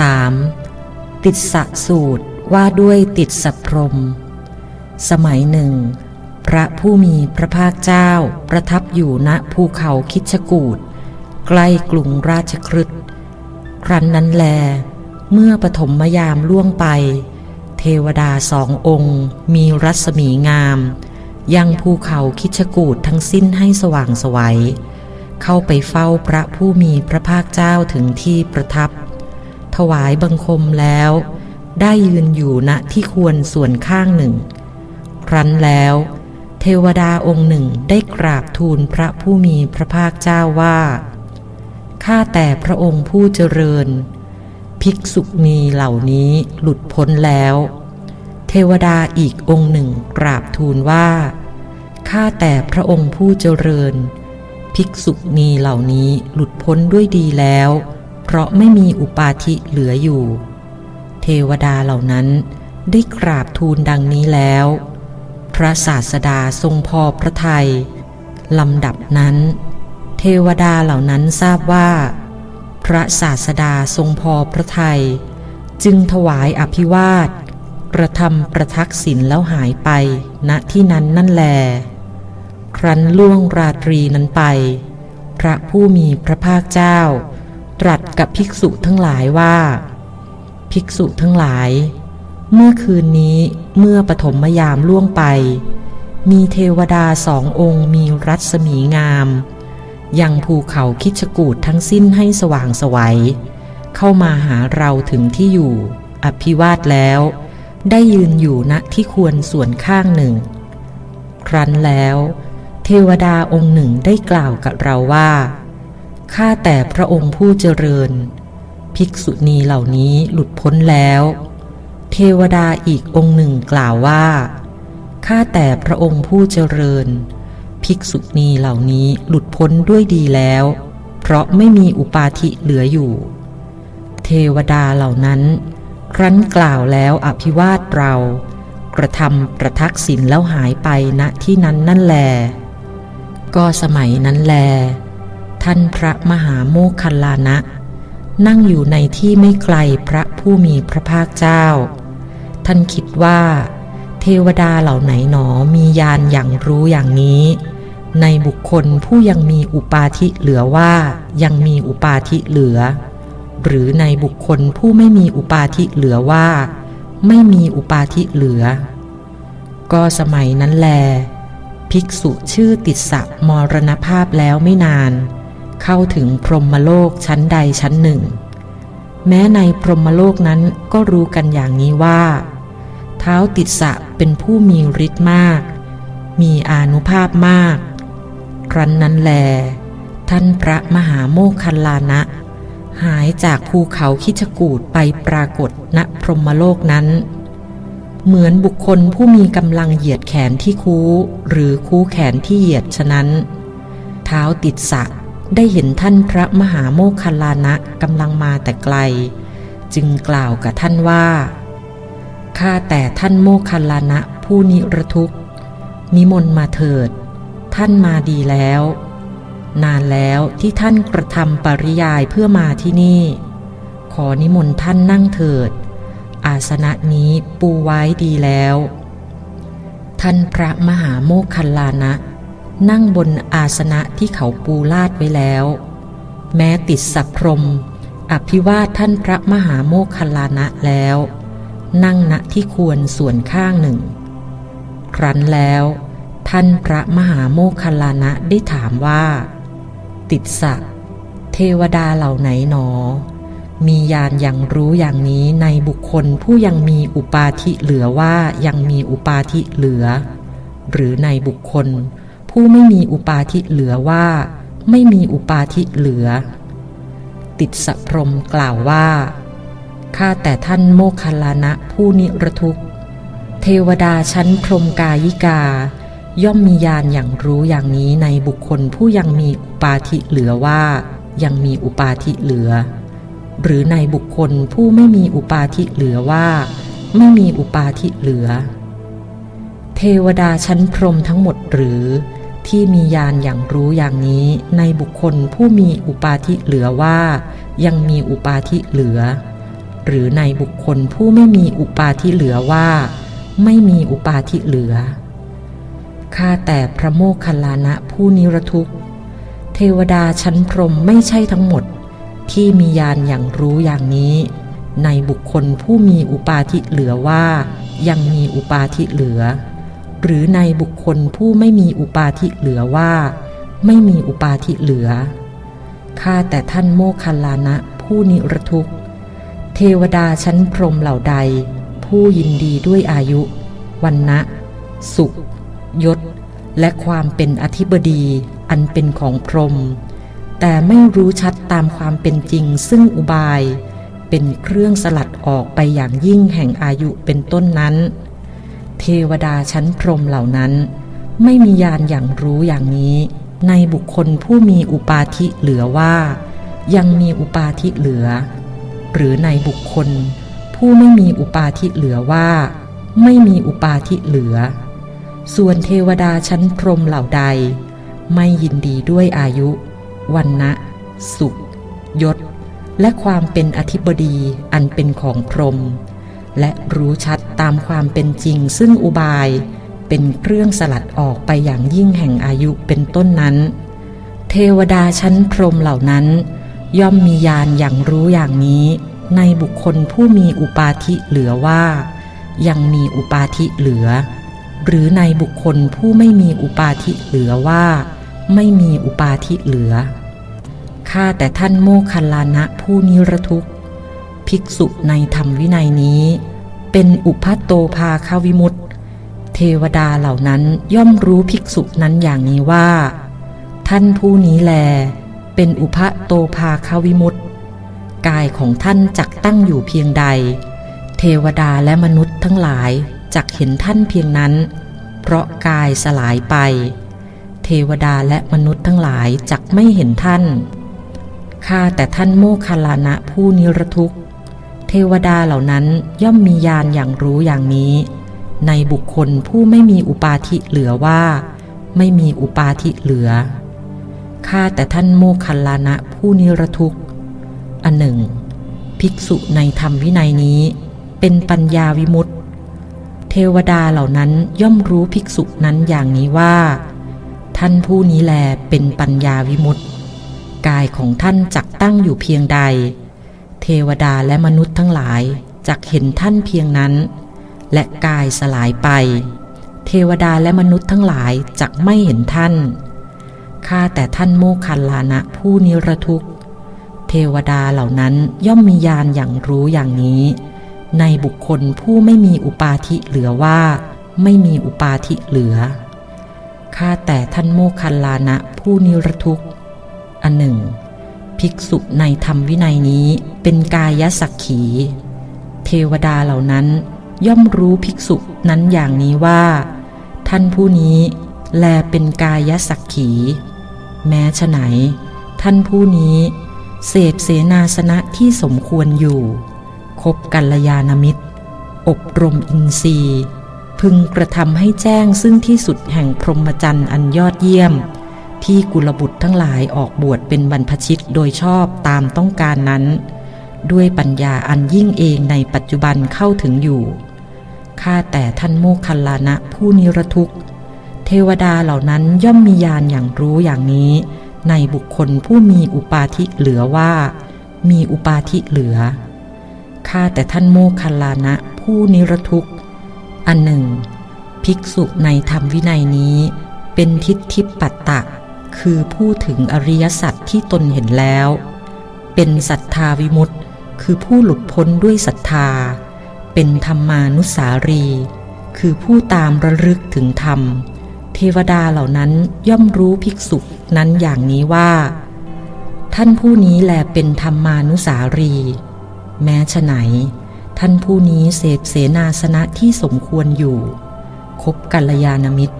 3. ติดสะสูตรว่าด้วยติดสะพรม สมัยหนึ่ง พระผู้มีพระภาคเจ้าประทับอยู่ณภูเขาคิชกูดใกล้กรุงราชครึฑครั้นนั้นแล เมื่อปฐมยามล่วงไป เทวดาสององค์ มีรัศมีงาม ยังภูเขาคิชกูดทั้งสิ้นให้สว่างสวัยเข้าไปเฝ้าพระผู้มีพระภาคเจ้าถึงที่ประทับ ถวายบังคมแล้ว ได้ยืนอยู่ณที่ควรส่วนข้างหนึ่ง ครั้นแล้ว เทวดาองค์หนึ่งได้กราบทูลพระผู้มีพระภาคเจ้าว่าข้าแต่พระองค์ผู้เจริญ ภิกษุณีเหล่านี้หลุดพ้นแล้ว เทวดาอีกองค์หนึ่งกราบทูลว่าข้าแต่พระองค์ผู้เจริญ ภิกษุณีเหล่านี้หลุดพ้นด้วยดีแล้ว ราะไม่มีอุปาทิเหลืออยู่ เทวดาเหล่านั้นได้กราบทูลดังนี้แล้ว พระศาสดาทรงพอพระทยัยลำดับนั้น เทวดาเหล่านั้นทราบว่า พระศาสดาทรงพอพระทยัยจึงถวายอภิวาท กระทำประทักษิณแล้วหายไปณที่นั้นนั่นแล ครั้นล่วงราตรีนั้นไป พระผู้มีพระภาคเจ้า กับภิกษุทั้งหลายว่า ภิกษุทั้งหลาย เมื่อคืนนี้เมื่อปฐมยามล่วงไป มีเทวดาสององค์มีรัศมีงาม ยังภูเขาคิชกูดทั้งสิ้นให้สว่างสวัย เข้ามาหาเราถึงที่อยู่ อภิวาทแล้ว ได้ยืนอยู่ณที่ควรส่วนข้างหนึ่ง ครั้นแล้ว เทวดาองค์หนึ่งได้กล่าวกับเราว่า ข้าแต่พระองค์ผู้เจริญ ภิกษุณีเหล่านี้หลุดพ้นแล้ว เทวดาอีกองค์หนึ่งกล่าวว่า ข้าแต่พระองค์ผู้เจริญ ภิกษุณีเหล่านี้หลุดพ้นด้วยดีแล้ว เพราะไม่มีอุปาทิเหลืออยู่ เทวดาเหล่านั้น ครั้นกล่าวแล้วอภิวาทเรา กระทำประทักษิณแล้วหายไปณที่นั้นนั่นแล ก็สมัยนั้นแล ท่านพระมหาโมคคัลลานะ นั่งอยู่ในที่ไม่ไกลพระผู้มีพระภาคเจ้า ท่านคิดว่า เทวดาเหล่าไหนหนอมีญาณอย่างรู้อย่างนี้ ในบุคคลผู้ยังมีอุปาทิเหลือว่ายังมีอุปาทิเหลือ หรือในบุคคลผู้ไม่มีอุปาทิเหลือว่า ไม่มีอุปาทิเหลือ ก็สมัยนั้นแลภิกษุชื่อติสสะมรณภาพแล้วไม่นาน เข้าถึงพรหมโลกชั้นใดชั้นหนึ่ง แม้ในพรหมโลกนั้นก็รู้กันอย่างนี้ว่า เท้าติสสะเป็นผู้มีฤทธิ์มาก มีอานุภาพมาก ครั้นนั้นแล ท่านพระมหาโมคคัลลานะ หายจากภูเขาคิชกูดไปปรากฏณพรหมโลกนั้นเหมือนบุคคลผู้มีกำลังเหยียดแขนที่คูหรือคูแขนที่เหยียดฉะนั้น เท้าติดสะ ได้เห็นท่านพระมหาโมคคัลลานะกำลังมาแต่ไกล จึงกล่าวกับท่านว่าข้าแต่ท่านโมคคัลลานะผู้นิรทุกข์ นิมนต์มาเถิด ท่านมาดีแล้ว นานแล้วที่ท่านกระทำปริยายเพื่อมาที่นี่ ขอนิมนต์ท่านนั่งเถิด อาสนะนี้ปูไว้ดีแล้ว ท่านพระมหาโมคคัลลานะ นั่งบนอาสนะที่เขาปูลาดไว้แล้ว แม้ติดสัพพรม อภิวาทท่านพระมหาโมคคลานะแล้ว นั่งณที่ควรส่วนข้างหนึ่ง ครั้นแล้ว ท่านพระมหาโมคคลานะได้ถามว่า ติดสะเทวดาเหล่าไหนหนอ มีญาณอย่างรู้อย่างนี้ในบุคคลผู้ยังมีอุปาทิเหลือว่ายังมีอุปาทิเหลือ หรือในบุคคล ผู้ไม่มีอุปาทิเหลือว่า ไม่มีอุปาทิเหลือ ติดสพรมกล่าวว่าข้าแต่ท่านโมคคัลลานะผู้นิรทุกข์ เทวดาชั้นพรมกายิกา ย่อมมีญาณอย่างรู้อย่างนี้ในบุคคลผู้ยังมีอุปาทิเหลือว่า ยังมีอุปาทิเหลือ หรือในบุคคลผู้ไม่มีอุปาทิเหลือว่า ไม่มีอุปาทิเหลือ เทวดาชั้นพรมทั้งหมดหรือ ที่มีญาณอย่างรู้อย่างนี้ในบุคคลผู้มีอุปาทิเหลือว่า ยังมีอุปาทิเหลือ หรือในบุคคลผู้ไม่มีอุปาทิเหลือว่า ไม่มีอุปาทิเหลือข้าแต่พระโมคคัลลานะผู้นิรทุกข์เทวดาชั้นพรหมไม่ใช่ทั้งหมด ที่มีญาณอย่างรู้อย่างนี้ ในบุคคลผู้มีอุปาทิเหลือว่า ยังมีอุปาทิเหลือ หรือในบุคคลผู้ไม่มีอุปาทิเหลือว่า ไม่มีอุปาทิเหลือ ข้าแต่ท่านโมคคัลลานะผู้นิรทุกข์ เทวดาชั้นพรหมเหล่าใด ผู้ยินดีด้วยอายุ วันนะสุข ยศ และความเป็นอธิบดีอันเป็นของพรหมแต่ไม่รู้ชัดตามความเป็นจริงซึ่งอุบาย เป็นเครื่องสลัดออกไปอย่างยิ่งแห่งอายุเป็นต้นนั้น เทวดาชั้นพรหมเหล่านั้น ไม่มีญาณอย่างรู้อย่างนี้ ในบุคคลผู้มีอุปาทิเหลือว่า ยังมีอุปาทิเหลือ หรือในบุคคล ผู้ไม่มีอุปาทิเหลือว่า ไม่มีอุปาทิเหลือ ส่วนเทวดาชั้นพรหมเหล่าใด ไม่ยินดีด้วยอายุ วันนะสุข ยศ และความเป็นอธิบดีอันเป็นของพรหม และรู้ชัดตามความเป็นจริงซึ่งอุบาย เป็นเครื่องสลัดออกไปอย่างยิ่งแห่งอายุเป็นต้นนั้น เทวดาชั้นพรหมเหล่านั้น ย่อมมีญาณอย่างรู้อย่างนี้ ในบุคคลผู้มีอุปาทิเหลือว่า ยังมีอุปาทิเหลือ หรือในบุคคลผู้ไม่มีอุปาทิเหลือว่า ไม่มีอุปาทิเหลือข้าแต่ท่านโมคคัลลานะผู้นิรทุกข ภิกษุในธรรมวินัยนี้ เป็นอุพัตโตภาคาวิมุตติเทวดาเหล่านั้นย่อมรู้ภิกษุนั้นอย่างนี้ว่า ท่านผู้นี้แล เป็นอุพะโตภาคาวิมุตติกายของท่านจักตั้งอยู่เพียงใด เทวดาและมนุษย์ทั้งหลายจักเห็นท่านเพียงนั้น เพราะกายสลายไป เทวดาและมนุษย์ทั้งหลายจักไม่เห็นท่านข้าแต่ท่านโมคคลานะผู้นิรทุกข์ ทวดาเหล่านั้นย่อมมีญาณอย่างรู้อย่างนี้ ในบุคคลผู้ไม่มีอุปาทิเหลือว่า ไม่มีอุปาทิเหลือข้าแต่ท่านโมคคัลลานะผู้นิรทุกข์ อันหนึ่ง ภิกษุในธรรมวินัยนี้ เป็นปัญญาวิมุตติ เทวดาเหล่านั้นย่อมรู้ภิกษุนั้นอย่างนี้ว่า ท่านผู้นี้แลเป็นปัญญาวิมุตติ กายของท่านจักตั้งอยู่เพียงใด เทวดาและมนุษย์ทั้งหลายจักเห็นท่านเพียงนั้น และกายสลายไป เทวดาและมนุษย์ทั้งหลายจักไม่เห็นท่านข้าแต่ท่านโมคคัลลานะผู้นิรทุกข์ เทวดาเหล่านั้นย่อมมีญาณอย่างรู้อย่างนี้ ในบุคคลผู้ไม่มีอุปาทิเหลือว่า ไม่มีอุปาทิเหลือข้าแต่ท่านโมคคัลลานะผู้นิรทุกข์ อันหนึ่ง ภิกษุในธรรมวินัยนี้เป็นกายสักขี เทวดาเหล่านั้นย่อมรู้ภิกษุนั้นอย่างนี้ว่า ท่านผู้นี้แลเป็นกายสักขี แม้ฉไหน ท่านผู้นี้เสพเสนาสนะที่สมควรอยู่ คบกัลยาณมิตร อบรมอินทรีย์ พึงกระทำให้แจ้งซึ่งที่สุดแห่งพรหมจรรย์อันยอดเยี่ยม ที่กุลบุตรทั้งหลายออกบวชเป็นบรรพชิตโดยชอบตามต้องการนั้น ด้วยปัญญาอันยิ่งเองในปัจจุบันเข้าถึงอยู่ ข้าแต่ท่านโมคคัลลานะผู้นิรทุกข์เทวดาเหล่านั้นย่อมมีญาณอย่างรู้อย่างนี้ ในบุคคลผู้มีอุปาทิเหลือว่า มีอุปาทิเหลือ ข้าแต่ท่านโมคคัลลานะผู้นิรทุกข์ อันหนึ่ง ภิกษุในธรรมวินัยนี้ เป็นทิฏฐิปัตตะ คือผู้ถึงอริยสัจที่ตนเห็นแล้ว เป็นศรัทธาวิมุตติคือผู้หลุดพ้นด้วยศรัทธา เป็นธรรมานุสารี คือผู้ตามระลึกถึงธรรม เทวดาเหล่านั้นย่อมรู้ภิกษุนั้นอย่างนี้ว่า ท่านผู้นี้แลเป็นธรรมานุสารี แม้ฉไหน ท่านผู้นี้เสพเสนาสนะที่สมควรอยู่ คบกัลยาณมิตร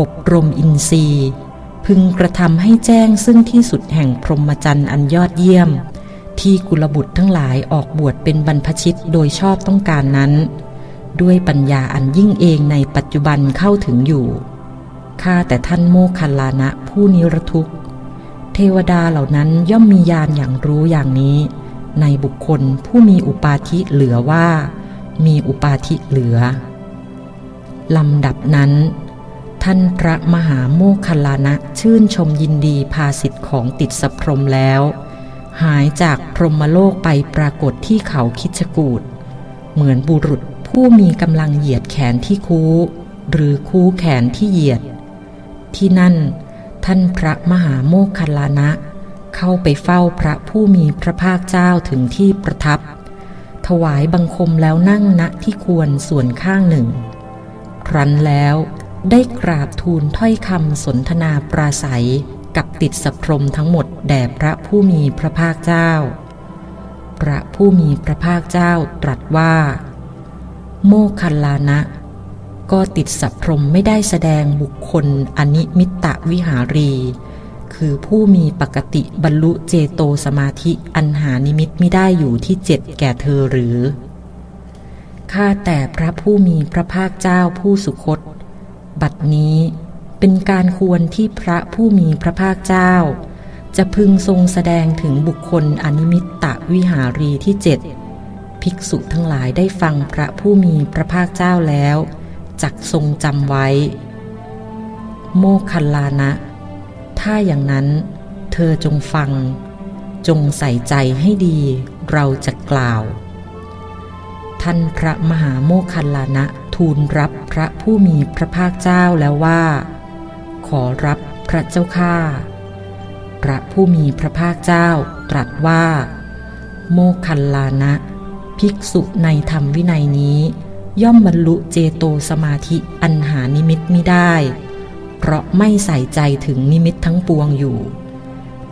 อบรมอินทรีย์ พึงกระทำให้แจ้งซึ่งที่สุดแห่งพรหมจรรย์อันยอดเยี่ยม ที่กุลบุตรทั้งหลายออกบวชเป็นบรรพชิตโดยชอบต้องการนั้น ด้วยปัญญาอันยิ่งเองในปัจจุบันเข้าถึงอยู่ข้าแต่ท่านโมคคัลลานะผู้นิรทุกข์เทวดาเหล่านั้นย่อมมีญาณอย่างรู้อย่างนี้ ในบุคคลผู้มีอุปาทิเหลือว่า มีอุปาทิเหลือลำดับนั้น ท่านพระมหาโมคคัลลานะชื่นชมยินดีภาสิทธิ์ของติดสพรมแล้ว หายจากพรหมโลกไปปรากฏที่เขาคิชกูดเหมือนบุรุษผู้มีกำลังเหยียดแขนที่คูหรือคูแขนที่เหยียด ที่นั่น ท่านพระมหาโมคคัลลานะ เข้าไปเฝ้าพระผู้มีพระภาคเจ้าถึงที่ประทับ ถวายบังคมแล้วนั่งณที่ควรส่วนข้างหนึ่ง ครั้นแล้ว ได้กราบทูลถ้อยคำสนทนาปราศัยกับติดสพรมทั้งหมดแด่พระผู้มีพระภาคเจ้า พระผู้มีพระภาคเจ้าตรัสว่า โมคัลลานะ ก็ติดสัพพรมไม่ได้แสดงบุคคลอนิมิตตวิหารี คือผู้มีปกติบรรลุเจโตสมาธิอันหานิมิตไม่ได้อยู่ที่เจ็ดแก่เธอหรือ ข้าแต่พระผู้มีพระภาคเจ้าผู้สุคต บัดนี้เป็นการควรที่พระผู้มีพระภาคเจ้า จะพึงทรงแสดงถึงบุคคลอนิมิตตวิหารีที่เจ็ดภิกษุทั้งหลายได้ฟังพระผู้มีพระภาคเจ้าแล้วจักทรงจำไว้ โมคัลลานะ ถ้าอย่างนั้นเธอจงฟัง จงใส่ใจให้ดีเราจะกล่าว ท่านพระมหาโมคคัลลานะ ทูลรับพระผู้มีพระภาคเจ้าแล้วว่า ขอรับพระเจ้าข้าพระผู้มีพระภาคเจ้าตรัสว่า โมคัลลานะ ภิกษุในธรรมวินัยนี้ ย่อมบรรลุเจโตสมาธิอันหานิมิตมิได้ เพราะไม่ใส่ใจถึงนิมิตทั้งปวงอยู่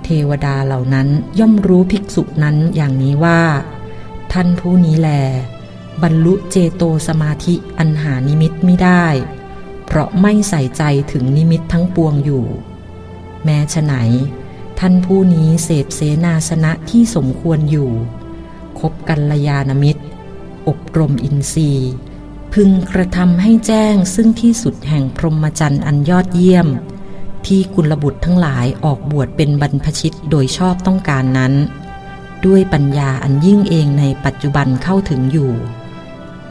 เทวดาเหล่านั้นย่อมรู้ภิกษุนั้นอย่างนี้ว่า ท่านผู้นี้แล บรรลุเจโตสมาธิอันหานิมิตไม่ได้ เพราะไม่ใส่ใจถึงนิมิตทั้งปวงอยู่ แม้ฉะไหน ท่านผู้นี้เสพเสนาสนะที่สมควรอยู่ คบกัลยาณมิตร อบรมอินทรีย์ พึงกระทำให้แจ้งซึ่งที่สุดแห่งพรหมจรรย์อันยอดเยี่ยม ที่กุลบุตรทั้งหลายออกบวชเป็นบรรพชิตโดยชอบต้องการนั้นด้วยปัญญาอันยิ่งเองในปัจจุบันเข้าถึงอยู่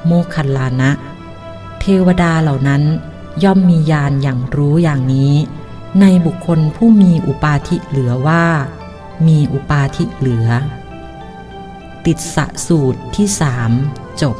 โมคคัลลานะ เทวดาเหล่านั้นย่อมมีญาณอย่างรู้อย่างนี้ ในบุคคลผู้มีอุปาทิเหลือว่า มีอุปาทิเหลือ ติดสะสูตรที่สามจบ